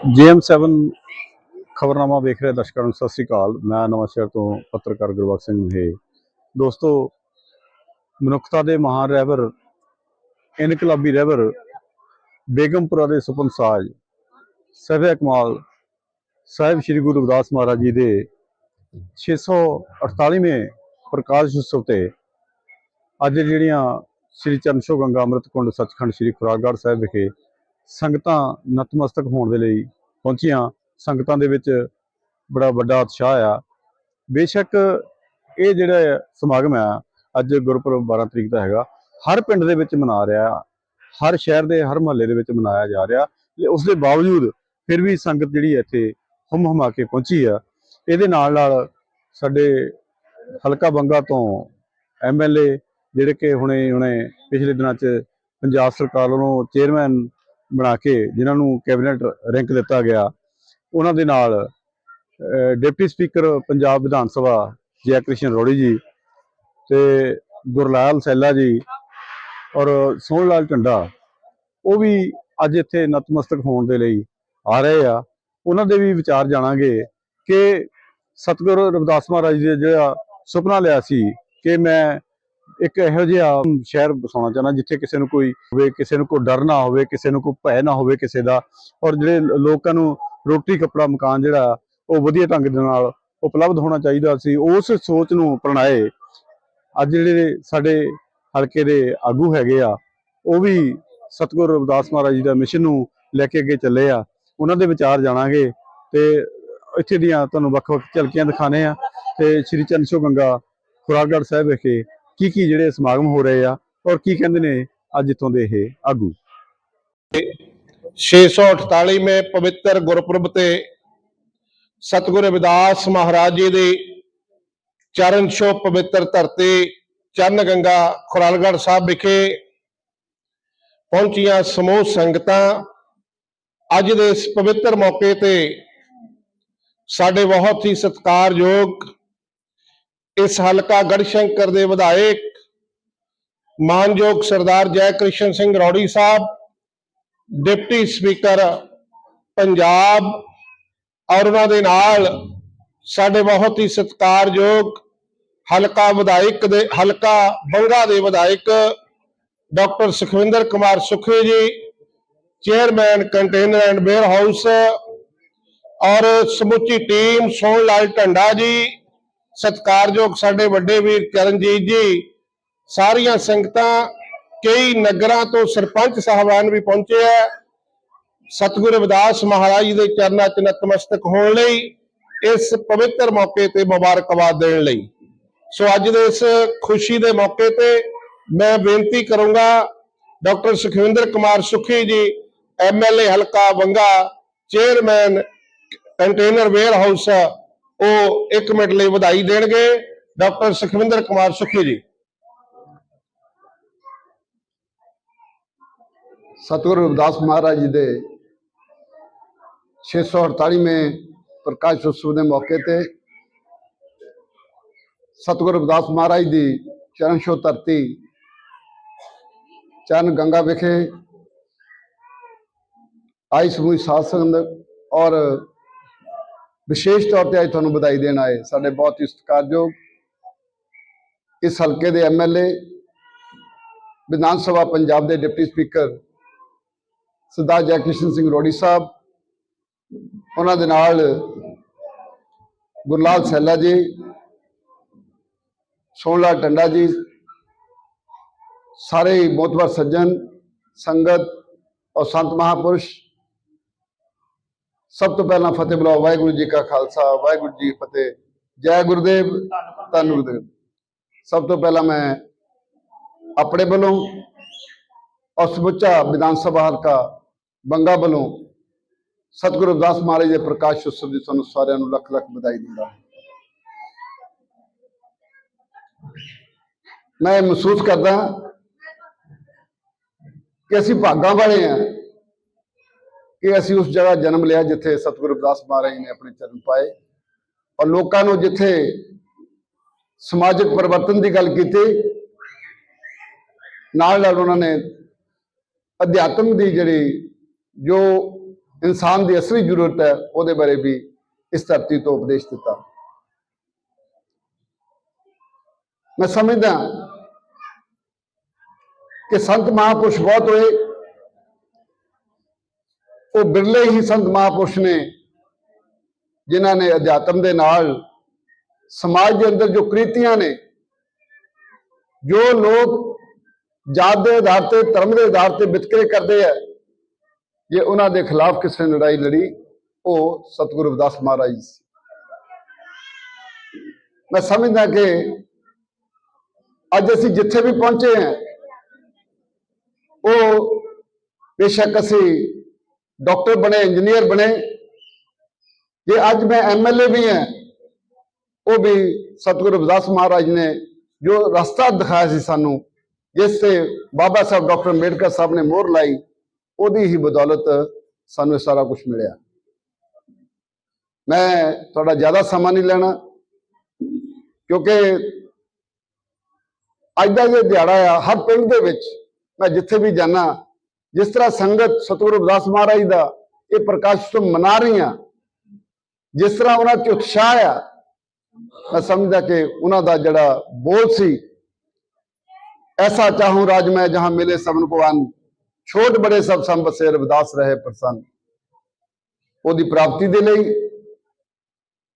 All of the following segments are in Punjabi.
ਜੇਐਮ7 ਖਬਰਨਾਮਾ ਵੇਖ ਰਹੇ ਦਰਸ਼ਕਾਂ ਨੂੰ ਸਤਿ ਸ੍ਰੀ ਅਕਾਲ। ਮੈਂ ਨਵਾਂਸ਼ਹਿਰ ਤੋਂ ਪੱਤਰਕਾਰ ਗੁਰਬਖਸ਼ ਸਿੰਘ ਮਹੇ। ਦੋਸਤੋ, ਮਨੁੱਖਤਾ ਦੇ ਮਹਾਨ ਰਹਿਬਰ, ਇਨਕਲਾਬੀ ਰਹਿਬਰ ਬੇਗਮਪੁਰਾ ਦੇ ਸੁਪਨ ਸਾਜ ਸਹਿਬ ਕਮਾਲ ਸਾਹਿਬ ਸ੍ਰੀ ਗੁਰੂ ਰਵਿਦਾਸ ਮਹਾਰਾਜ ਜੀ ਦੇ 648ਵੇਂ ਪ੍ਰਕਾਸ਼ ਉਤਸਵ ਤੇ ਅੱਜ ਜਿਹੜੀਆਂ ਸ੍ਰੀ ਚਰਨਸ਼ੋ ਗੰਗਾ ਅੰਮ੍ਰਿਤ ਕੁੰਡ ਸੱਚਖੰਡ ਸ੍ਰੀ ਖੁਰਾਗੜ੍ਹ ਸਾਹਿਬ ਵਿਖੇ ਸੰਗਤਾਂ ਨਤਮਸਤਕ ਹੋਣ ਦੇ ਲਈ ਪਹੁੰਚੀਆਂ। ਸੰਗਤਾਂ ਦੇ ਵਿੱਚ ਬੜਾ ਵੱਡਾ ਉਤਸ਼ਾਹ ਆ। ਬੇਸ਼ੱਕ ਇਹ ਜਿਹੜਾ ਸਮਾਗਮ ਆ, ਅੱਜ ਗੁਰਪੁਰਬ 12 ਤਰੀਕ ਦਾ ਹੈਗਾ, ਹਰ ਪਿੰਡ ਦੇ ਵਿੱਚ ਮਨਾ ਰਿਹਾ ਹਰ ਸ਼ਹਿਰ ਦੇ, ਹਰ ਮੁਹੱਲੇ ਦੇ ਵਿੱਚ ਮਨਾਇਆ ਜਾ ਰਿਹਾ। ਉਸ ਦੇ ਬਾਵਜੂਦ ਫਿਰ ਵੀ ਸੰਗਤ ਜਿਹੜੀ ਇੱਥੇ ਹਮ ਹਮਾ ਕੇ ਪਹੁੰਚੀ ਆ। ਇਹਦੇ ਨਾਲ ਨਾਲ ਸਾਡੇ ਹਲਕਾ ਬੰਗਾ ਤੋਂ ਐਮਐਲਏ ਜਿਹੜੇ ਕਿ ਹੁਣੇ ਹੁਣੇ ਪਿਛਲੇ ਦਿਨਾਂ 'ਚ ਪੰਜਾਬ ਸਰਕਾਰ ਵੱਲੋਂ ਚੇਅਰਮੈਨ ਬਣਾ ਕੇ ਜਿਨ੍ਹਾਂ ਨੂੰ ਕੈਬਨਿਟ ਰੈਂਕ ਦਿੱਤਾ ਗਿਆ, ਉਹਨਾਂ ਦੇ ਨਾਲ ਡਿਪਟੀ ਸਪੀਕਰ ਪੰਜਾਬ ਵਿਧਾਨ ਸਭਾ ਜੈ ਕ੍ਰਿਸ਼ਨ ਰੋੜੀ ਜੀ ਤੇ ਗੁਰਲਾਲ ਸੈਲਾ ਜੀ ਔਰ ਸੋਹਣ ਲਾਲ ਢੰਡਾ, ਉਹ ਵੀ ਅੱਜ ਇੱਥੇ ਨਤਮਸਤਕ ਹੋਣ ਦੇ ਲਈ ਆ ਰਹੇ ਆ। ਉਹਨਾਂ ਦੇ ਵੀ ਵਿਚਾਰ ਜਾਣਾਂਗੇ ਕਿ ਸਤਿਗੁਰੂ ਰਵਿਦਾਸ ਮਹਾਰਾਜ ਜੀ ਦਾ ਜਿਹੜਾ ਸੁਪਨਾ ਲਿਆ ਸੀ ਕਿ ਮੈਂ ਇੱਕ ਇਹੋ ਜਿਹਾ ਸ਼ਹਿਰ ਬਸਾਉਣਾ ਚਾਹੁੰਦਾ ਜਿੱਥੇ ਕਿਸੇ ਨੂੰ ਕੋਈ ਹੋਵੇ, ਕਿਸੇ ਨੂੰ ਕੋਈ ਡਰ ਨਾ ਹੋਵੇ, ਕਿਸੇ ਨੂੰ ਕੋਈ ਭੈ ਨਾ ਹੋਵੇ ਕਿਸੇ ਦਾ। ਔਰ ਜਿਹੜੇ ਲੋਕਾਂ ਨੂੰ ਰੋਟੀ, ਕੱਪੜਾ, ਮਕਾਨ ਜਿਹੜਾ, ਉਹ ਵਧੀਆ ਢੰਗ ਦੇ ਨਾਲ ਉਪਲਬਧ ਹੋਣਾ ਚਾਹੀਦਾ ਸੀ, ਉਸ ਸੋਚ ਨੂੰ ਅਪਣਾਏ। ਅੱਜ ਜਿਹੜੇ ਸਾਡੇ ਹਲਕੇ ਦੇ ਆਗੂ ਹੈਗੇ ਆ, ਉਹ ਵੀ ਸਤਿਗੁਰੂ ਰਵਿਦਾਸ ਮਹਾਰਾਜ ਜੀ ਦਾ ਮਿਸ਼ਨ ਨੂੰ ਲੈ ਕੇ ਅੱਗੇ ਚੱਲੇ ਆ। ਉਹਨਾਂ ਦੇ ਵਿਚਾਰ ਜਾਣਾਂਗੇ ਤੇ ਇੱਥੇ ਦੀਆਂ ਤੁਹਾਨੂੰ ਵੱਖ-ਵੱਖ ਝਲਕੀਆਂ ਦਿਖਾਣੇ ਆ। ਤੇ ਸ੍ਰੀ ਚੰਨਸ਼ੋ ਗੰਗਾ ਖੁਰਾਗੜ੍ਹ ਸਾਹਿਬ ਵਿਖੇ ਕੀ ਕੀ ਜਿਹੜੇ ਸਮਾਗਮ ਹੋ ਰਹੇ ਆ ਔਰ ਕੀ ਕਹਿੰਦੇ ਨੇ ਅੱਜ ਇੱਥੋਂ ਦੇ ਇਹ ਆਗੂ? 648ਵੇਂ ਪਵਿੱਤਰ ਗੁਰਪੁਰਬ ਤੇ ਸਤਿਗੁਰੂ ਰਵਿਦਾਸ ਮਹਾਰਾਜ ਜੀ ਦੀ ਚਰਨ ਛੋਹ ਪਵਿੱਤਰ ਧਰਤੀ ਚੰਨ ਗੰਗਾ ਖੁਰਾਲਗੜ ਸਾਹਿਬ ਵਿਖੇ ਪਹੁੰਚੀਆਂ ਸਮੂਹ ਸੰਗਤਾਂ ਅੱਜ ਦੇ ਇਸ ਪਵਿੱਤਰ ਮੌਕੇ ਤੇ ਸਾਡੇ ਬਹੁਤ ਹੀ ਸਤਿਕਾਰਯੋਗ ਇਸ ਹਲਕਾ ਗੜਸ਼ੰਕਰ ਦੇ ਵਿਧਾਇਕ ਮਾਨਯੋਗ ਸਰਦਾਰ ਜੈ ਕ੍ਰਿਸ਼ਨ ਸਿੰਘ ਰੌੜੀ ਸਾਹਿਬ, ਡਿਪਟੀ ਸਪੀਕਰ ਪੰਜਾਬ ਔਰ ਉਹਨਾਂ ਦੇ ਨਾਲ ਸਾਡੇ ਬਹੁਤ ਹੀ ਸਤਿਕਾਰਯੋਗ ਹਲਕਾ ਵਿਧਾਇਕ ਦੇ, ਹਲਕਾ ਬੰਗਾ ਦੇ ਵਿਧਾਇਕ doctor Sukhwinder Kumar Sukhe ji, chairman container and warehouse ਔਰ ਸਮੁੱਚੀ ਟੀਮ ਸੋਹਣ ਲਾਲ ਢੰਡਾ ਜੀ ਸਤਿਕਾਰਯੋਗ ਸਾਡੇ ਵੱਡੇ ਵੀਰ ਚਰਨਜੀਤ ਜੀ, ਸਾਰੀਆਂ ਸੰਗਤਾਂ ਕਈ ਨਗਰਾਂ ਤੋਂ ਸਰਪੰਚ ਸਾਹਿਬਾਨ ਵੀ ਪਹੁੰਚੇ ਆ। ਸਤਿਗੁਰੂ ਰਵਿਦਾਸ ਮਹਾਰਾਜ ਦੇ ਚਰਨਾਂ 'ਚ ਨਤਮਸਤਕ ਹੋਣ ਲਈ, ਇਸ ਪਵਿੱਤਰ ਮੌਕੇ ਤੇ ਮੁਬਾਰਕਬਾਦ ਦੇਣ ਲਈ। ਸੋ ਅੱਜ ਦੇ ਇਸ ਖੁਸ਼ੀ ਦੇ ਮੌਕੇ ਤੇ ਮੈਂ ਬੇਨਤੀ ਕਰੂੰਗਾ ਡਾਕਟਰ ਸੁਖਵਿੰਦਰ ਕੁਮਾਰ ਸੁਖੀ ਜੀ ਐਮਐਲਏ ਹਲਕਾ ਵੰਗਾ, ਚੇਅਰਮੈਨ, ਕੰਟੇਨਰ ਵੇਅਰ ਹਾਊਸ ਉਹ 1 ਮਿੰਟ ਲਈ ਵਧਾਈ ਦੇਣਗੇ ਡਾਕਟਰ ਸੁਖਵਿੰਦਰ ਕੁਮਾਰ ਸੁਖੀ ਜੀ। ਸਤਿਗੁਰੂ ਰਵਿਦਾਸ ਮਹਾਰਾਜ ਜੀ ਦੇ 648ਵੇਂ ਪ੍ਰਕਾਸ਼ ਉਤਸਵ ਦੇ ਮੌਕੇ ਤੇ ਸਤਿਗੁਰੂ ਰਵਿਦਾਸ ਮਹਾਰਾਜ ਦੀ ਚਰਨ ਛੋਹ ਧਰਤੀ, ਚਰਨ ਗੰਗਾ ਵਿਖੇ ਆਈ ਸਮੂਹ ਸਾਧ ਸੰਗਤ ਔਰ ਵਿਸ਼ੇਸ਼ ਤੌਰ ਤੇ ਅੱਜ ਤੁਹਾਨੂੰ ਵਧਾਈ ਦੇਣ ਆਏ ਸਾਡੇ ਬਹੁਤ ਹੀ ਸਤਿਕਾਰਯੋਗ ਇਸ ਹਲਕੇ ਦੇ ਐਮਐਲਏ ਵਿਧਾਨ ਸਭਾ ਪੰਜਾਬ ਦੇ ਡਿਪਟੀ ਸਪੀਕਰ ਸਰਦਾਰ ਜੈ ਸਿੰਘ ਰੋੜੀ ਸਾਹਿਬ, ਉਹਨਾਂ ਦੇ ਨਾਲ ਗੁਰਲਾਲ ਸੈਲਾ ਜੀ, ਸੋਹਣਲਾਲ ਟੰਡਾ ਜੀ, ਸਾਰੇ ਹੀ ਸੱਜਣ, ਸੰਗਤ ਔਰ ਸੰਤ ਮਹਾਪੁਰਸ਼ ਸਭ ਤੋਂ ਪਹਿਲਾਂ ਫਤਿਹ ਬੁਲਾਓ, ਵਾਹਿਗੁਰੂ ਜੀ ਕਾ ਖਾਲਸਾ, ਵਾਹਿਗੁਰੂ ਜੀ ਫਤਿਹ, ਜੈ ਗੁਰਦੇਵ, ਧੰਨ ਗੁਰਦੇਵ ਸਭ ਤੋਂ ਪਹਿਲਾਂ ਮੈਂ ਆਪਣੇ ਵੱਲੋਂ ਔਰ ਸਮੁੱਚਾ ਵਿਧਾਨ ਸਭਾ ਹਲਕਾ ਬੰਗਾ ਵੱਲੋਂ ਸਤਿਗੁਰੂ ਅਰਦਾਸ ਮਹਾਰਾਜ ਦੇ ਪ੍ਰਕਾਸ਼ ਉਤਸਵ ਦੀ ਤੁਹਾਨੂੰ ਸਾਰਿਆਂ ਨੂੰ ਲੱਖ ਲੱਖ ਵਧਾਈ ਦਿੰਦਾ ਹਾਂ। ਮੈਂ ਇਹ ਮਹਿਸੂਸ ਕਰਦਾ ਕਿ ਅਸੀਂ ਭਾਗਾਂ ਵਾਲੇ ਹਾਂ। ਕਿ ਅਸੀਂ ਉਸ ਜਗ੍ਹਾ ਜਨਮ ਲਿਆ ਜਿੱਥੇ ਸਤਿਗੁਰੂ ਰਵਿਦਾਸ ਮਹਾਰਾਜ ਨੇ ਆਪਣੇ ਚਰਨ ਪਾਏ। ਔਰ ਲੋਕਾਂ ਨੂੰ ਜਿੱਥੇ ਸਮਾਜਿਕ ਪਰਿਵਰਤਨ ਦੀ ਗੱਲ ਕੀਤੀ ਨਾਲ ਨਾਲ ਉਹਨਾਂ ਨੇ ਅਧਿਆਤਮ ਦੀ ਜਿਹੜੀ ਜੋ ਇਨਸਾਨ ਦੀ ਅਸਲੀ ਜ਼ਰੂਰਤ ਹੈ, ਉਹਦੇ ਬਾਰੇ ਵੀ ਇਸ ਧਰਤੀ ਤੋਂ ਉਪਦੇਸ਼ ਦਿੱਤਾ। ਮੈਂ ਸਮਝਦਾ ਕਿ ਸੰਤ ਮਹਾਂਪੁਰਸ਼ ਬਹੁਤ ਹੋਏ ਉਹ ਬਿਰਲੇ ਹੀ ਸੰਤ ਮਹਾਂਪੁਰਸ਼ ਨੇ, ਜਿਨ੍ਹਾਂ ਨੇ ਅਧਿਆਤਮ ਦੇ ਨਾਲ ਸਮਾਜ ਦੇ ਅੰਦਰ ਜੋ ਕ੍ਰਿਤੀਆਂ ਨੇ, ਜੋ ਲੋਕ ਜਾਤ ਦੇ ਆਧਾਰ ਤੇ, ਧਰਮ ਦੇ ਆਧਾਰ ਤੇ ਵਿਤਕਰੇ ਕਰਦੇ ਆ, ਜੇ ਉਹਨਾਂ ਦੇ ਖਿਲਾਫ ਕਿਸੇ ਨੇ ਲੜਾਈ ਲੜੀ, ਉਹ ਸਤਿਗੁਰੂ ਰਵਿਦਾਸ ਮਹਾਰਾਜ ਸੀ ਮੈਂ ਸਮਝਦਾ ਕਿ ਅੱਜ ਅਸੀਂ ਜਿੱਥੇ ਵੀ ਪਹੁੰਚੇ ਹਾਂ ਉਹ ਬੇਸ਼ੱਕ ਅਸੀਂ ਡਾਕਟਰ ਬਣੇ, ਇੰਜੀਨੀਅਰ ਬਣੇ। ਜੇ ਅੱਜ ਮੈਂ ਐਮਐਲਏ ਵੀ ਹਾਂ, ਉਹ ਵੀ ਸਤਿਗੁਰੂ ਰਵਿਦਾਸ ਮਹਾਰਾਜ ਨੇ ਜੋ ਰਸਤਾ ਦਿਖਾਇਆ ਸੀ ਸਾਨੂੰ, ਜਿਸ ਤੇ ਬਾਬਾ ਸਾਹਿਬ ਡਾਕਟਰ ਅੰਬੇਡਕਰ ਸਾਹਿਬ ਨੇ ਮੋਹਰ ਲਾਈ, ਉਹਦੀ ਹੀ ਬਦੌਲਤ ਸਾਨੂੰ ਇਹ ਸਾਰਾ ਕੁਝ ਮਿਲਿਆ। ਮੈਂ ਤੁਹਾਡਾ ਜ਼ਿਆਦਾ ਸਮਾਂ ਨਹੀਂ ਲੈਣਾ, ਕਿਉਂਕਿ ਅੱਜ ਦਾ ਇਹ ਦਿਹਾੜਾ ਆ, ਹਰ ਪਿੰਡ ਦੇ ਵਿੱਚ ਮੈਂ ਜਿੱਥੇ ਵੀ ਜਾਣਾ ਜਿਸ ਤਰ੍ਹਾਂ ਸੰਗਤ ਸਤਿਗੁਰੂ ਰਵਿਦਾਸ ਮਹਾਰਾਜ ਦਾ ਇਹ ਪ੍ਰਕਾਸ਼ ਤੋਂ ਮਨਾ ਰਹੀਆਂ, ਜਿਸ ਤਰ੍ਹਾਂ ਉਹਨਾਂ 'ਚ ਉਤਸ਼ਾਹ ਆ, ਮੈਂ ਸਮਝਦਾ ਕਿ ਉਹਨਾਂ ਦਾ ਜਿਹੜਾ ਬੋਲ ਸੀ, ਐਸਾ ਚਾਹੂੰ ਰਾਜ ਮੈਂ ਜਹਾਂ ਮਿਲੇ ਸਭਨ ਭਗਵਾਨ, ਛੋਟ ਬੜੇ ਸਭ ਸੰਭ ਬਸੇ ਰਵਿਦਾਸ ਰਹੇ ਪ੍ਰਸੰਨ। ਉਹਦੀ ਪ੍ਰਾਪਤੀ ਦੇ ਲਈ,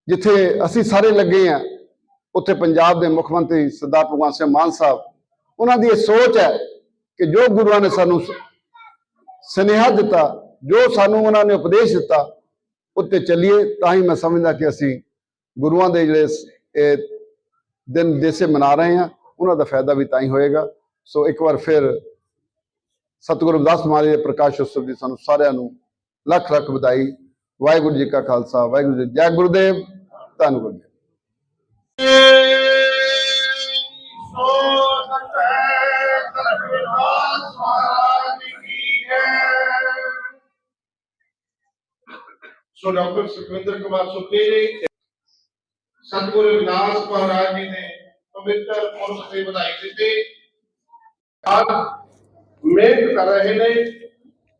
ਜਿੱਥੇ ਅਸੀਂ ਸਾਰੇ ਲੱਗੇ ਆ, ਉੱਥੇ ਪੰਜਾਬ ਦੇ ਮੁੱਖ ਮੰਤਰੀ ਸਰਦਾਰ ਭਗਵੰਤ ਸਿੰਘ ਮਾਨ ਸਾਹਿਬ, ਉਹਨਾਂ ਦੀ ਇਹ ਸੋਚ ਹੈ ਕਿ ਜੋ ਗੁਰੂਆਂ ਨੇ ਸਾਨੂੰ ਸੁਨੇਹਾ ਦਿੱਤਾ, ਜੋ ਸਾਨੂੰ ਉਹਨਾਂ ਨੇ ਉਪਦੇਸ਼ ਦਿੱਤਾ, ਉੱਤੇ ਚੱਲੀਏ, ਤਾਂ ਹੀ ਮੈਂ ਸਮਝਦਾ ਕਿ ਅਸੀਂ ਗੁਰੂਆਂ ਦੇ ਜਿਹੜੇ ਦਿਨ ਦੇਸੇ ਮਨਾ ਰਹੇ ਹਾਂ, ਉਹਨਾਂ ਦਾ ਫਾਇਦਾ ਵੀ ਤਾਂ ਹੀ ਹੋਏਗਾ। ਸੋ ਇੱਕ ਵਾਰ ਫਿਰ ਸਤਿਗੁਰੂ ਰਵਿਦਾਸ ਮਹਾਰਾਜ ਦੇ ਪ੍ਰਕਾਸ਼ ਉਤਸਵ ਦੀ ਸਾਨੂੰ ਸਾਰਿਆਂ ਨੂੰ ਲੱਖ ਲੱਖ ਵਧਾਈ। ਵਾਹਿਗੁਰੂ ਜੀ ਕਾ ਖਾਲਸਾ, ਵਾਹਿਗੁਰੂ ਜੀ ਜੈ ਗੁਰਦੇਵ, ਧੰਨ ਗੁਰਦੇਵ। ਸੋ ਡਾਕਟਰ ਸੁਖਵਿੰਦਰ ਕੁਮਾਰ ਸੁੱਖੀ ਜੀ ਰਵਿਦਾਸ ਮਹਾਰਾਜ ਜੀ ਨੇ ਪਵਿੱਤਰ ਪੁਰਸ਼ ਤੇ ਵਧਾਈ ਦਿੱਤੀ। ਅੱਜ ਮਿਹਨਤ ਕਰ ਰਹੇ ਨੇ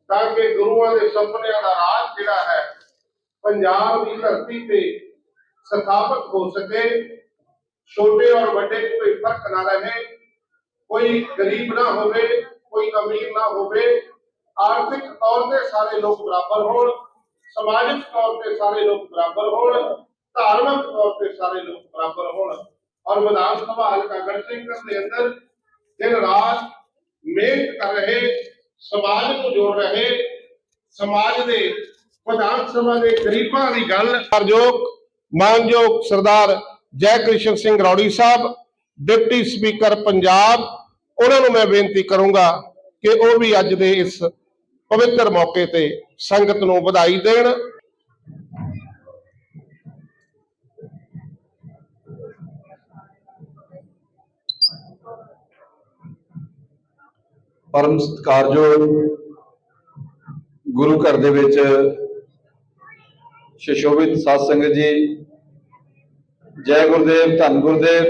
ਤਾਂ ਕਿ ਗੁਰੂਆਂ ਦੇ ਸੁਪਨਿਆਂ ਦਾ ਰਾਜ ਜਿਹੜਾ ਹੈ, ਪੰਜਾਬ ਦੀ ਧਰਤੀ ਤੇ ਸਥਾਪਿਤ ਹੋ ਸਕੇ। ਛੋਟੇ ਔਰ ਵੱਡੇ ਕੋਈ ਫ਼ਰਕ ਨਾ ਰਹੇ। ਕੋਈ ਗਰੀਬ ਨਾ ਹੋਵੇ, ਕੋਈ ਅਮੀਰ ਨਾ ਹੋਵੇ। ਆਰਥਿਕ ਤੌਰ ਤੇ ਸਾਰੇ ਲੋਕ ਬਰਾਬਰ ਹੋਣ। ਸਮਾਜਿਕ ਤੌਰ ਤੇ ਸਾਰੇ ਲੋਕ ਬਰਾਬਰ ਹੋਣ, ਧਾਰਮਿਕ ਤੌਰ ਤੇ ਸਾਰੇ ਲੋਕ ਬਰਾਬਰ ਹੋਣ। ਔਰ ਵਿਧਾਨ ਸਭਾ ਹਲਕਾ ਗੜਸਿੰਘ ਦੇ ਅੰਦਰ ਦਿਨ ਰਾਤ ਮਿਹਨਤ ਕਰ ਰਹੇ, ਸਮਾਜ ਨੂੰ ਜੋੜ ਰਹੇ, ਸਮਾਜ ਦੇ, ਵਿਧਾਨ ਸਭਾ ਦੇ ਗਰੀਬਾਂ ਦੀ ਗੱਲ। ਕਰਜੋਗ ਮਾਨਯੋਗ ਸਰਦਾਰ ਜੈ ਕ੍ਰਿਸ਼ਨ ਸਿੰਘ ਰੌੜੀ ਸਾਹਿਬ, ਡਿਪਟੀ ਸਪੀਕਰ ਪੰਜਾਬ, ਉਹਨਾਂ ਨੂੰ ਮੈਂ ਬੇਨਤੀ ਕਰੂੰਗਾ ਕਿ ਉਹ ਵੀ ਅੱਜ ਦੇ ਇਸ ਪਵਿੱਤਰ ਮੌਕੇ ਤੇ ਸੰਗਤ ਨੂੰ ਵਧਾਈ ਦੇਣ। ਪਰਮ ਸਤਿਕਾਰਯੋਗ ਗੁਰੂ ਘਰ ਦੇ ਵਿੱਚ ਸ਼ਿਸ਼ੋਭਿਤ ਸਾਧ ਸੰਗਤ ਜੀ, ਜੈ ਗੁਰਦੇਵ, ਧੰਨ ਗੁਰਦੇਵ।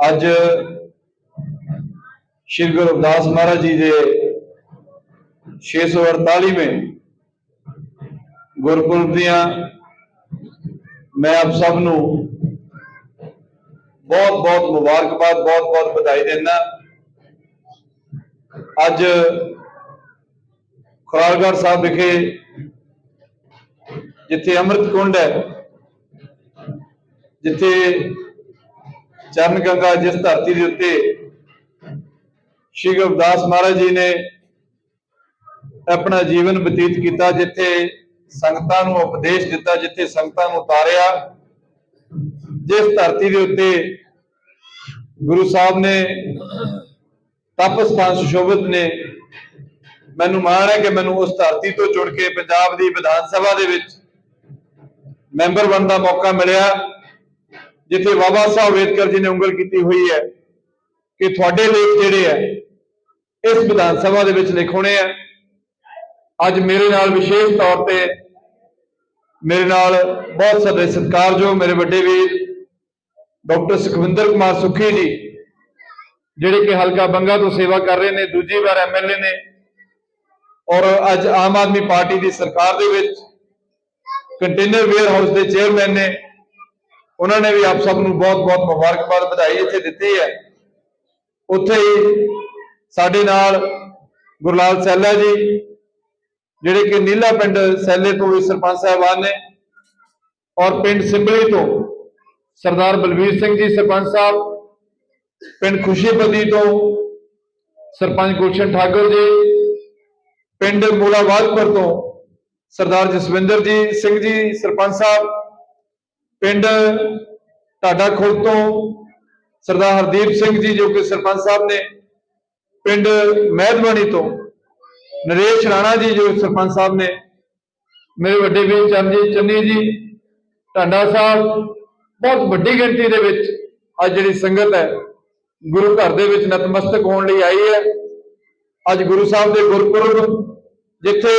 ਅੱਜ ਸ਼੍ਰੀ ਗੁਰੂ ਰਵਿਦਾਸ ਮਹਾਰਾਜ ਜੀ ਦੇ 648ਵੇਂ ਗੁਰਪੁਰਬ ਦੀਆਂ ਮੈਂ ਆਪ ਸਭ ਨੂੰ ਬਹੁਤ ਬਹੁਤ ਮੁਬਾਰਕਬਾਦ, ਬਹੁਤ ਬਹੁਤ ਵਧਾਈ ਦਿੰਦਾ। ਅੱਜ ਖੁਰਾਲਗੜ੍ਹ ਸਾਹਿਬ ਵਿਖੇ ਜਿੱਥੇ ਅੰਮ੍ਰਿਤ ਕੁੰਡ ਹੈ, ਜਿੱਥੇ ਚਰਨ ਗੰਗਾ ਜਿਸ ਧਰਤੀ ਦੇ ਉੱਤੇ ਸ਼੍ਰੀ ਗੁਰਦਾਸ ਮਹਾਰਾਜ ਜੀ ਨੇ ਆਪਣਾ ਜੀਵਨ ਬਤੀਤ ਕੀਤਾ, ਜਿੱਥੇ ਸੰਗਤਾਂ ਨੂੰ ਉਪਦੇਸ਼ ਦਿੱਤਾ, ਜਿੱਥੇ ਸੰਗਤਾਂ ਨੂੰ ਉਤਾਰਿਆ। ਜਿਸ ਧਰਤੀ ਦੇ ਉੱਤੇ ਗੁਰੂ ਸਾਹਿਬ ਨੇ ਤਪ ਸਥਾਨ ਸੁਸ਼ੋਭਿਤ ਨੇ, ਮੈਨੂੰ ਮਾਣ ਹੈ ਕਿ ਮੈਨੂੰ ਉਸ ਧਰਤੀ ਤੋਂ ਜੁੜ ਕੇ ਪੰਜਾਬ ਦੀ ਵਿਧਾਨ ਸਭਾ ਦੇ ਵਿੱਚ ਮੈਂਬਰ ਬਣਨ ਦਾ ਮੌਕਾ ਮਿਲਿਆ, ਜਿੱਥੇ ਬਾਬਾ ਸਾਹਿਬ ਅੰਬੇਦਕਰ ਜੀ ਨੇ ਉਂਗਲ ਕੀਤੀ ਹੋਈ ਹੈ ਕਿ ਤੁਹਾਡੇ ਲੇਖ ਜਿਹੜੇ ਆ ਇਸ ਵਿਧਾਨ ਸਭਾ ਦੇ ਵਿੱਚ ਲਿਖਾਉਣੇ ਆ ਅੱਜ ਮੇਰੇ ਨਾਲ ਵਿਸ਼ੇਸ਼ ਤੌਰ ਤੇ ਮੇਰੇ ਨਾਲ ਬਹੁਤ ਸਾਰੇ ਸਤਿਕਾਰਯੋਗ ਮੇਰੇ ਵੱਡੇ ਵੀਰ ਡਾਕਟਰ ਸੁਖਵਿੰਦਰ ਕੁਮਾਰ ਸੁੱਖੀ ਜੀ, ਜਿਹੜੇ ਕਿ ਹਲਕਾ ਬੰਗਾ ਤੋਂ ਸੇਵਾ ਕਰ ਰਹੇ ਨੇ, ਦੂਜੀ ਵਾਰ ਐਮਐਲਏ ਨੇ ਔਰ ਅੱਜ ਆਮ ਆਦਮੀ ਪਾਰਟੀ ਦੀ ਸਰਕਾਰ ਦੇ ਵਿੱਚ ਕੰਟੇਨਰ ਵੇਅਰ ਹਾਊਸ ਦੇ ਚੇਅਰਮੈਨ ਨੇ, ਉਹਨਾਂ ਨੇ ਵੀ ਆਪ ਸਭ ਨੂੰ ਬਹੁਤ-ਬਹੁਤ ਮੁਬਾਰਕਬਾਦ ਵਧਾਈ ਇੱਥੇ ਦਿੱਤੀ ਹੈ। ਉੱਥੇ ਹੀ ਸਾਡੇ ਨਾਲ ਗੁਰਲਾਲ ਸੈਲਾ ਜੀ ਜਿਹੜੇ ਕਿ ਨੀਲਾ ਪਿੰਡ ਸੈਲੇ ਤੋਂ ਵੀ ਸਰਪੰਚ ਸਾਹਿਬਾਨ ਨੇ ਔਰ ਪਿੰਡ ਸਿੰਬਲੀ ਤੋਂ ਸਰਦਾਰ ਬਲਵੀਰ ਸਿੰਘ ਜੀ ਸਰਪੰਚ ਸਾਹਿਬ, ਪਿੰਡ ਖੁਸ਼ੀਪਤੀ ਤੋਂ ਸਰਪੰਚ ਗੁਲਸ਼ਨ ਠਾਕੁਰ ਜੀ, ਪਿੰਡ ਮੂਲਾਵਾਦਪੁਰ ਤੋਂ ਸਰਦਾਰ ਜਸਵਿੰਦਰ ਜੀ ਸਿੰਘ ਜੀ ਸਰਪੰਚ ਸਾਹਿਬ, ਪਿੰਡ ਢਾਡਾ ਖੁਰਦ ਤੋਂ ਸਰਦਾਰ ਹਰਦੀਪ ਸਿੰਘ ਜੀ ਜੋ ਕਿ ਸਰਪੰਚ ਸਾਹਿਬ ਨੇ, ਪਿੰਡ ਮਹਿਦਵਾਨੀ ਤੋਂ ਨਰੇਸ਼ ਰਾਣਾ ਜੀ, ਜੋ ਸਰਪੰਚ ਸਾਹਿਬ ਨੇ, ਮੇਰੇ ਵੱਡੇ ਵੀਰ ਚਰਨਜੀਤ ਚੰਨੀ ਜੀ, ਢਾਂਡਾ ਸਾਹਿਬ, ਬਹੁਤ ਵੱਡੀ ਗਿਣਤੀ ਦੇ ਵਿੱਚ ਅੱਜ ਜਿਹੜੀ ਸੰਗਤ ਹੈ, ਗੁਰੂ ਘਰ ਦੇ ਵਿੱਚ ਨਤਮਸਤਕ ਹੋਣ ਲਈ ਆਈ ਹੈ। ਅੱਜ ਗੁਰੂ ਸਾਹਿਬ ਦੇ ਗੁਰਪੁਰਬ, ਜਿੱਥੇ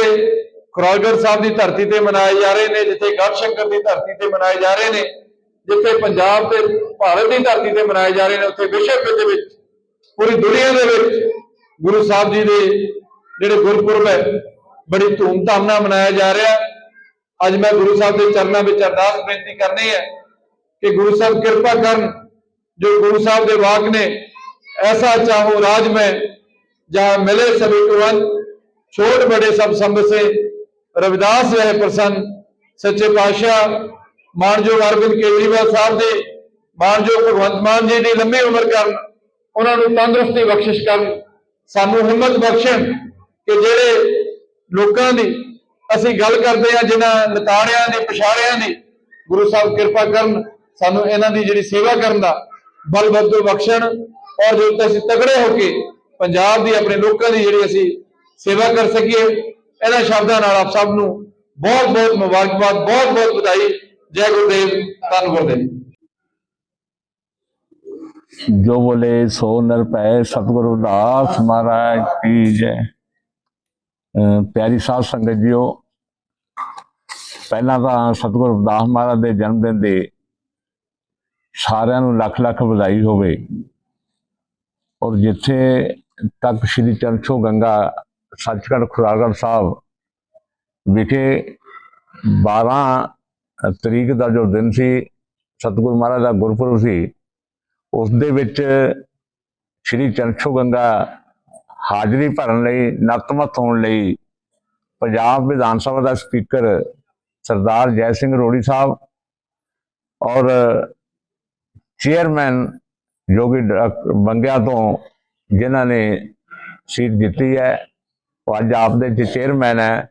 ਖਰੋਗੜ ਸਾਹਿਬ ਦੀ ਧਰਤੀ ਤੇ ਮਨਾਏ ਜਾ ਰਹੇ ਨੇ, ਜਿੱਥੇ ਗੜਸ਼ੰਕਰ ਦੀ ਧਰਤੀ ਤੇ ਮਨਾਏ ਜਾ ਰਹੇ ਨੇ, ਜਿੱਥੇ ਪੰਜਾਬ ਤੇ ਭਾਰਤ ਦੀ ਧਰਤੀ ਤੇ ਮਨਾਏ ਜਾ ਰਹੇ ਨੇ, ਉੱਥੇ ਵਿਸ਼ਵ ਦੇ ਵਿੱਚ, ਪੂਰੀ ਦੁਨੀਆ ਦੇ ਵਿੱਚ ਗੁਰੂ ਸਾਹਿਬ ਜੀ ਦੇ जो गुरपुरब है, बड़ी धूमधाम मनाया जा रहा है। अज मैं गुरु साहब के चरणों में अरदास बेनती करनी है कि गुरु साहब कृपा कर जो गुरु साहब के वाक ने ऐसा चाहो राज में जहाँ मिले सभी कुवन छोट बड़े सब संभ से रविदास रहे प्रसन्न। सच्चे पातशाह मान माणजोग अरविंद केजरीवाल साहब के माणजोग भगवंत मान जी की लंबी उम्र कर उन्होंने तंदुरुस्ती बख्शिश कर सानू हिम्मत बख्शन। ਕਿ ਜਿਹੜੇ ਲੋਕਾਂ ਦੀ ਅਸੀਂ ਗੱਲ ਕਰਦੇ ਆ ਜਿਨ੍ਹਾਂ ਨਤਾੜਿਆਂ ਦੀ, ਪਛਾੜਿਆਂ ਦੀ, ਗੁਰੂ ਸਾਹਿਬ ਕਿਰਪਾ ਕਰਨ ਸਾਨੂੰ ਇਹਨਾਂ ਦੀ ਜਿਹੜੀ ਸੇਵਾ ਕਰਨ ਦਾ ਬਲ ਬਦਲ ਬਖਸ਼ਣ ਔਰ ਜੋ ਅਸੀਂ ਤਗੜੇ ਹੋ ਕੇ ਪੰਜਾਬ ਦੀ ਆਪਣੇ ਲੋਕਾਂ ਦੀ ਜਿਹੜੀ ਅਸੀਂ ਸੇਵਾ ਕਰ ਸਕੀਏ, ਇਹਨਾਂ ਸ਼ਬਦਾਂ ਨਾਲ ਆਪ ਸਭ ਨੂੰ ਬਹੁਤ ਬਹੁਤ ਮੁਬਾਰਕਬਾਦ, ਬਹੁਤ ਬਹੁਤ ਵਧਾਈ। ਜੈ ਗੁਰਦੇਵ, ਧੰਨ ਗੁਰਦੇਵ। ਜੋ ਬੋਲੇ ਸੋ ਨਰ ਪੈ ਸਤਿਗੁਰੂ ਦਾਸ ਮਹਾਰਾਜ ਕੀ ਜੈ। ਪਿਆਰੀ ਸਾਧ ਸੰਗਤ ਜੀਓ, ਪਹਿਲਾਂ ਤਾਂ ਸਤਿਗੁਰੂ ਰਵਿਦਾਸ ਮਹਾਰਾਜ ਦੇ ਜਨਮ ਦਿਨ ਦੇ ਸਾਰਿਆਂ ਨੂੰ ਲੱਖ ਲੱਖ ਵਧਾਈ ਹੋਵੇ। ਔਰ ਜਿੱਥੇ ਤੱਕ ਸ਼੍ਰੀ ਚਰਚੋ ਗੰਗਾ ਸੱਚਖੰਡ ਖੁਰਾਗੜ ਸਾਹਿਬ ਵਿਖੇ 12 ਤਰੀਕ ਦਾ ਜੋ ਦਿਨ ਸੀ, ਸਤਿਗੁਰੂ ਮਹਾਰਾਜ ਦਾ ਗੁਰਪੁਰਬ ਸੀ, ਉਸ ਦੇ ਵਿੱਚ ਸ਼੍ਰੀ ਚਰਚੋ ਗੰਗਾ ਹਾਜ਼ਰੀ ਭਰਨ ਲਈ ਨਤਮਤ ਹੋਣ ਲਈ ਪੰਜਾਬ ਵਿਧਾਨ ਸਭਾ ਦਾ ਸਪੀਕਰ ਸਰਦਾਰ ਜੈ ਸਿੰਘ ਰੋੜੀ ਸਾਹਿਬ ਔਰ ਚੇਅਰਮੈਨ ਜੋ ਕਿ ਬੰਗਿਆ ਤੋਂ ਜਿਨ੍ਹਾਂ ਨੇ ਸੀਟ ਜਿੱਤੀ ਹੈ ਉਹ ਅੱਜ ਆਪ ਦੇ ਚੇਅਰਮੈਨ ਹੈ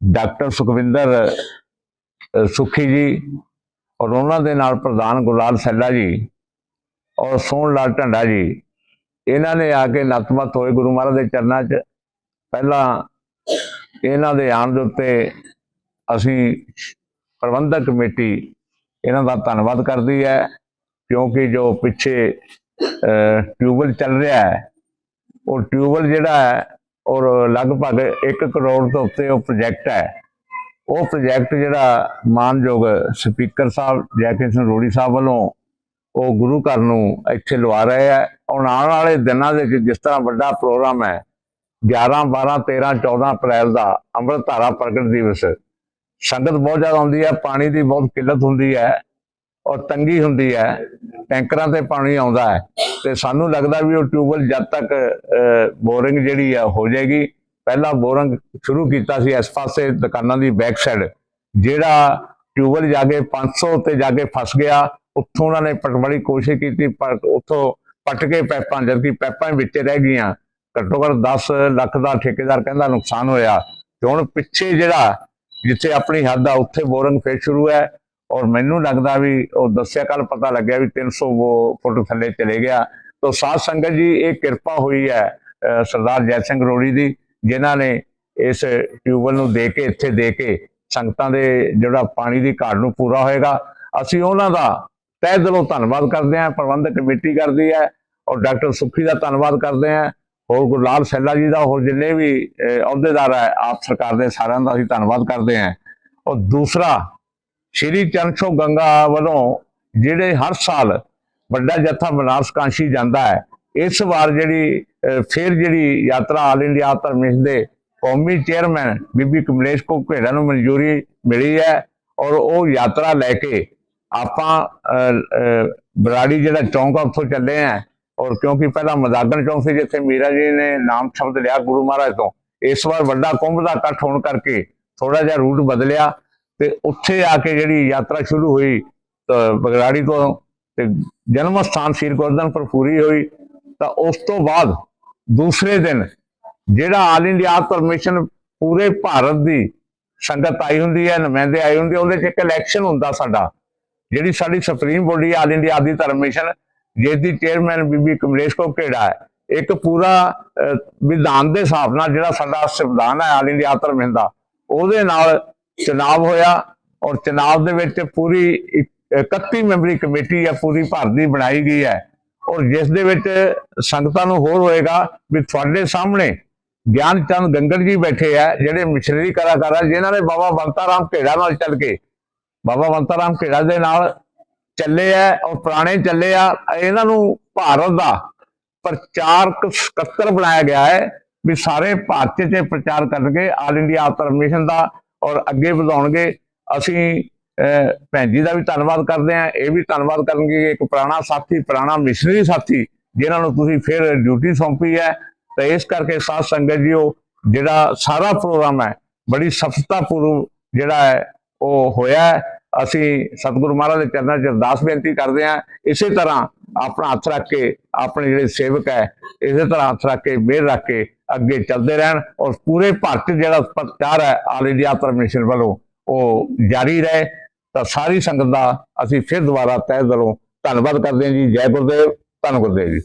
ਡਾਕਟਰ ਸੁਖਵਿੰਦਰ ਅ, ਸੁਖੀ ਜੀ ਔਰ ਉਹਨਾਂ ਦੇ ਨਾਲ ਪ੍ਰਧਾਨ ਗੁਰਲਾਲ ਸੈਲਾ ਜੀ ਔਰ ਸੋਹਣ ਲਾਲ ਢੰਡਾ ਜੀ। ਇਹਨਾਂ ਨੇ ਆ ਕੇ ਨਤਮਸਤ ਹੋਏ ਗੁਰੂ ਮਹਾਰਾਜ ਦੇ ਚਰਨਾਂ 'ਚ। ਪਹਿਲਾਂ ਇਹਨਾਂ ਦੇ ਆਉਣ ਦੇ ਉੱਤੇ ਅਸੀਂ ਪ੍ਰਬੰਧਕ ਕਮੇਟੀ ਇਹਨਾਂ ਦਾ ਧੰਨਵਾਦ ਕਰਦੀ ਹੈ, ਕਿਉਂਕਿ ਜੋ ਪਿੱਛੇ ਟਿਊਬਲ ਚੱਲ ਰਿਹਾ ਹੈ, ਉਹ ਟਿਊਬਲ ਜਿਹੜਾ ਹੈ, ਔਰ ਲਗਭਗ 1 ਕਰੋੜ ਤੋਂ ਉੱਤੇ ਉਹ ਪ੍ਰੋਜੈਕਟ ਹੈ। ਉਹ ਪ੍ਰੋਜੈਕਟ ਜਿਹੜਾ ਮਾਨਯੋਗ ਸਪੀਕਰ ਸਾਹਿਬ ਜੈਕਿੰਦ ਸਿੰਘ ਰੋੜੀ ਸਾਹਿਬ ਵੱਲੋਂ ਉਹ ਗੁਰੂ ਘਰ ਨੂੰ ਇੱਥੇ ਲਵਾ ਰਹੇ ਆ। ਹੁਣ ਆਉਣ ਵਾਲੇ ਦਿਨਾਂ ਦੇ ਵਿੱਚ ਜਿਸ ਤਰ੍ਹਾਂ ਵੱਡਾ ਪ੍ਰੋਗਰਾਮ ਹੈ 11 12 13 14 ਅਪ੍ਰੈਲ ਦਾ ਅੰਮ੍ਰਿਤ ਧਾਰਾ ਪ੍ਰਗਟ ਦਿਵਸ। ਸੰਗਤ ਬਹੁਤ ਜ਼ਿਆਦਾ ਆਉਂਦੀ ਹੈ, ਪਾਣੀ ਦੀ ਬਹੁਤ ਕਿੱਲਤ ਹੁੰਦੀ ਹੈ ਔਰ ਤੰਗੀ ਹੁੰਦੀ ਹੈ, ਟੈਂਕਰਾਂ ਤੇ ਪਾਣੀ ਆਉਂਦਾ ਹੈ। ਤੇ ਸਾਨੂੰ ਲੱਗਦਾ ਵੀ ਉਹ ਟਿਊਬਲ ਜਦ ਤੱਕ ਬੋਰਿੰਗ ਜਿਹੜੀ ਆ ਹੋ ਜਾਏਗੀ। ਪਹਿਲਾਂ ਬੋਰਿੰਗ ਸ਼ੁਰੂ ਕੀਤਾ ਸੀ ਇਸ ਪਾਸੇ ਦੁਕਾਨਾਂ ਦੀ ਬੈਕ ਸਾਈਡ। ਜਿਹੜਾ ਟਿਊਬਲ ਜਾ ਕੇ 500 ਤੇ ਜਾ ਕੇ ਫਸ ਗਿਆ ਉੱਥੋਂ ਉਹਨਾਂ ਨੇ ਪਟਣ ਬੜੀ ਕੋਸ਼ਿਸ਼ ਕੀਤੀ, ਪਰ ਉੱਥੋਂ ਪਟ ਕੇ ਪੈਪਾਂ, ਜਦਕਿ ਪੈਪਾਂ ਵਿੱਚ ਰਹਿ ਗਈਆਂ, ਘੱਟੋ ਘੱਟ 10 ਲੱਖ ਦਾ ਠੇਕੇਦਾਰ ਕਹਿੰਦਾ ਨੁਕਸਾਨ ਹੋਇਆ। ਤੇ ਹੁਣ ਪਿੱਛੇ ਜਿਹੜਾ, ਜਿੱਥੇ ਆਪਣੀ ਹੱਦ ਆ, ਉੱਥੇ ਬੋਰਿੰਗ ਫੇਰ ਸ਼ੁਰੂ ਹੈ। ਔਰ ਮੈਨੂੰ ਲੱਗਦਾ ਵੀ, ਉਹ ਦੱਸਿਆ ਕੱਲ ਪਤਾ ਲੱਗਿਆ ਵੀ 300 ਉਹ ਫੁੱਟ ਥੱਲੇ ਚਲੇ ਗਿਆ। ਤਾਂ ਸਾਧ ਸੰਗਤ ਜੀ, ਇਹ ਕਿਰਪਾ ਹੋਈ ਹੈ ਅਹ ਸਰਦਾਰ ਜੈ ਸਿੰਘ ਰੋੜੀ ਦੀ, ਜਿਨ੍ਹਾਂ ਨੇ ਇਸ ਟਿਊਬਲ ਨੂੰ ਦੇ ਕੇ, ਇੱਥੇ ਦੇ ਕੇ ਸੰਗਤਾਂ ਦੇ ਜਿਹੜਾ ਪਾਣੀ ਦੀ ਘਾਟ ਨੂੰ ਪੂਰਾ ਹੋਏਗਾ। ਅਸੀਂ ਉਹਨਾਂ ਦਾ ਤਹਿ ਦਿਲੋਂ ਧੰਨਵਾਦ ਕਰਦੇ ਹਾਂ ਪ੍ਰਬੰਧਕ ਕਮੇਟੀ ਕਰਦੀ ਹੈ ਔਰ ਡਾਕਟਰ ਸੁਖੀ ਦਾ ਧੰਨਵਾਦ ਕਰਦੇ ਹਾਂ। ਹੋਰ ਗੁਰਲਾਲ ਸੈਲਾ ਜੀ ਦਾ ਹੋਰ ਜਿੰਨੇ ਵੀ ਅਹੁਦੇਦਾਰ ਹੈ ਆਪ ਸਰਕਾਰ ਦੇ ਸਾਰਿਆਂ ਦਾ ਅਸੀਂ ਧੰਨਵਾਦ ਕਰਦੇ ਹਾਂ। ਔਰ ਦੂਸਰਾ ਸ਼੍ਰੀ ਚਰਨਛੋ ਗੰਗਾ ਵੱਲੋਂ ਜਿਹੜੇ ਹਰ ਸਾਲ ਵੱਡਾ ਜੱਥਾ ਬਨਾਰਸ ਕਾਂਸ਼ੀ ਜਾਂਦਾ ਹੈ ਇਸ ਵਾਰ ਜਿਹੜੀ ਅਹ, ਫਿਰ ਜਿਹੜੀ ਯਾਤਰਾ ਆਲ ਇੰਡੀਆ ਧਰਮੇਸ਼ ਦੇ ਕੌਮੀ ਚੇਅਰਮੈਨ ਬੀਬੀ ਕਮਲੇਸ਼ ਕੋ ਘੋਕੇੜਾ ਨੂੰ ਮਨਜ਼ੂਰੀ ਮਿਲੀ ਹੈ ਔਰ ਉਹ ਯਾਤਰਾ ਲੈ ਕੇ ਆਪਾਂ ਅਹ, ਬਰਾੜੀ ਜਿਹੜਾ ਚੌਂਕ ਆ ਉੱਥੋਂ ਚੱਲੇ ਆ। ਔਰ ਕਿਉਂਕਿ ਪਹਿਲਾਂ ਮਜ਼ਾਗਣ ਚੌਂਕ ਸੀ ਜਿੱਥੇ ਮੀਰਾ ਜੀ ਨੇ ਨਾਮ ਸ਼ਬਦ ਲਿਆ ਗੁਰੂ ਮਹਾਰਾਜ ਤੋਂ। ਇਸ ਵਾਰ ਵੱਡਾ ਕੁੰਭ ਦਾ ਇਕੱਠ ਹੋਣ ਕਰਕੇ ਥੋੜਾ ਜਿਹਾ ਰੂਟ ਬਦਲਿਆ ਤੇ ਉੱਥੇ ਆ ਕੇ ਜਿਹੜੀ ਯਾਤਰਾ ਸ਼ੁਰੂ ਹੋਈ ਬਗਰਾੜੀ ਤੋਂ। ਤੇ ਜਨਮ ਸਥਾਨ ਸ੍ਰੀ ਗੁਰਦਨਪੁਰ ਪੂਰੀ ਹੋਈ। ਤਾਂ ਉਸ ਤੋਂ ਬਾਅਦ ਦੂਸਰੇ ਦਿਨ ਜਿਹੜਾ ਆਲ ਇੰਡੀਆ ਪਰਮਿਸ਼ਨ ਪੂਰੇ ਭਾਰਤ ਦੀ ਸੰਗਤ ਆਈ ਹੁੰਦੀ ਹੈ ਨੁਮਾਇੰਦੇ ਆਏ ਹੁੰਦੇ ਆ, ਉਹਦੇ 'ਚ ਇੱਕ ਇਲੈਕਸ਼ਨ ਹੁੰਦਾ ਸਾਡਾ। ਜਿਹੜੀ ਸਾਡੀ ਸੁਪਰੀਮ ਬੋਡੀ ਆਲ ਇੰਡੀਆ ਆਦੀ ਧਰਮ ਮਿਸ਼ਨ ਜਿਸ ਦੀ ਚੇਅਰਮੈਨ ਬੀਬੀ ਕਮਲੇਸ਼ ਕੋ ਘੇੜਾ ਹੈ, ਇੱਕ ਪੂਰਾ ਵਿਧਾਨ ਦੇ ਹਿਸਾਬ ਨਾਲ ਜਿਹੜਾ ਸਾਡਾ ਸੰਵਿਧਾਨ ਹੈ ਆਲ ਇੰਡੀਆ ਧਰਮ ਮਿਸ਼ਨ ਦਾ, ਉਹਦੇ ਨਾਲ ਚੁਣਾਵ ਹੋਇਆ ਔਰ ਚੁਣਾਵ ਦੇ ਵਿੱਚ ਪੂਰੀ ਇਕ- 31 ਮੈਂਬਰੀ ਕਮੇਟੀ ਹੈ, ਪੂਰੀ ਭਾਰਤ ਦੀ ਬਣਾਈ ਗਈ ਹੈ ਔਰ ਜਿਸ ਦੇ ਵਿੱਚ ਸੰਗਤਾਂ ਨੂੰ ਹੋਰ ਹੋਏਗਾ ਵੀ ਤੁਹਾਡੇ ਸਾਹਮਣੇ ਗਿਆਨ ਚੰਦ ਗੰਗੜ ਜੀ ਬੈਠੇ ਆ ਜਿਹੜੇ ਮਿਸ਼ਨਰੀ ਕਲਾਕਾਰ ਆ ਜਿਨ੍ਹਾਂ ਨੇ ਬਾਬਾ ਬੰਤਾ ਰਾਮ ਘੇੜਾ ਨਾਲ ਚੱਲ ਕੇ ਬਾਬਾ ਬੰਤਾ ਰਾਮ ਘੇੜਾ ਦੇ ਨਾਲ ਚੱਲੇ ਆ ਔਰ ਪੁਰਾਣੇ ਚੱਲੇ ਆ। ਇਹਨਾਂ ਨੂੰ ਭਾਰਤ ਦਾ ਪ੍ਰਚਾਰਕ ਸਕੱਤਰ ਬਣਾਇਆ ਗਿਆ ਹੈ ਵੀ ਸਾਰੇ ਭਾਰਤ 'ਚ ਪ੍ਰਚਾਰ ਕਰਨਗੇ ਆਲ ਇੰਡੀਆ ਆਤਰ ਮਿਸ਼ਨ ਦਾ ਔਰ ਅੱਗੇ ਵਧਾਉਣਗੇ। ਅਸੀਂ ਭੈਣ ਜੀ ਦਾ ਵੀ ਧੰਨਵਾਦ ਕਰਦੇ ਹਾਂ। ਇਹ ਵੀ ਧੰਨਵਾਦ ਕਰਨਗੇ ਇੱਕ ਪੁਰਾਣਾ ਸਾਥੀ, ਪੁਰਾਣਾ ਮਿਸ਼ਨਰੀ ਸਾਥੀ, ਜਿਨ੍ਹਾਂ ਨੂੰ ਤੁਸੀਂ ਫਿਰ ਡਿਊਟੀ ਸੌਂਪੀ ਹੈ। ਤੇ ਇਸ ਕਰਕੇ ਸਾਧ ਸੰਗਤ ਜੀਓ, ਜਿਹੜਾ ਸਾਰਾ ਪ੍ਰੋਗਰਾਮ ਹੈ, ਬੜੀ ਸਫਲਤਾਪੂਰਵ ਜਿਹੜਾ ਹੈ, ਉਹ ਹੋਇਆ ਹੈ। ਅਸੀਂ ਸਤਿਗੁਰੂ ਮਹਾਰਾਜ ਦੇ ਚਰਨਾਂ 'ਚ ਅਰਦਾਸ ਬੇਨਤੀ ਕਰਦੇ ਹਾਂ, ਇਸੇ ਤਰ੍ਹਾਂ ਆਪਣਾ ਹੱਥ ਰੱਖ ਕੇ ਆਪਣੇ ਜਿਹੜੇ ਸੇਵਕ ਹੈ, ਇਸੇ ਤਰ੍ਹਾਂ ਹੱਥ ਰੱਖ ਕੇ, ਮਿਹਰ ਰੱਖ ਕੇ ਅੱਗੇ ਚੱਲਦੇ ਰਹਿਣ ਔਰ ਪੂਰੇ ਭਾਰਤ ਜਿਹੜਾ ਪ੍ਰਚਾਰ ਹੈ, ਆਲ ਇੰਡੀਆ ਪਰਮਿਸ਼ਨ ਵੱਲੋਂ ਉਹ ਜਾਰੀ ਰਹੇ। ਤਾਂ ਸਾਰੀ ਸੰਗਤ ਦਾ ਅਸੀਂ ਫਿਰ ਦੁਬਾਰਾ ਤਹਿ ਦਿਲੋਂ ਧੰਨਵਾਦ ਕਰਦੇ ਹਾਂ ਜੀ। ਜੈ ਗੁਰਦੇਵ, ਧੰਨ ਗੁਰਦੇਵ ਜੀ।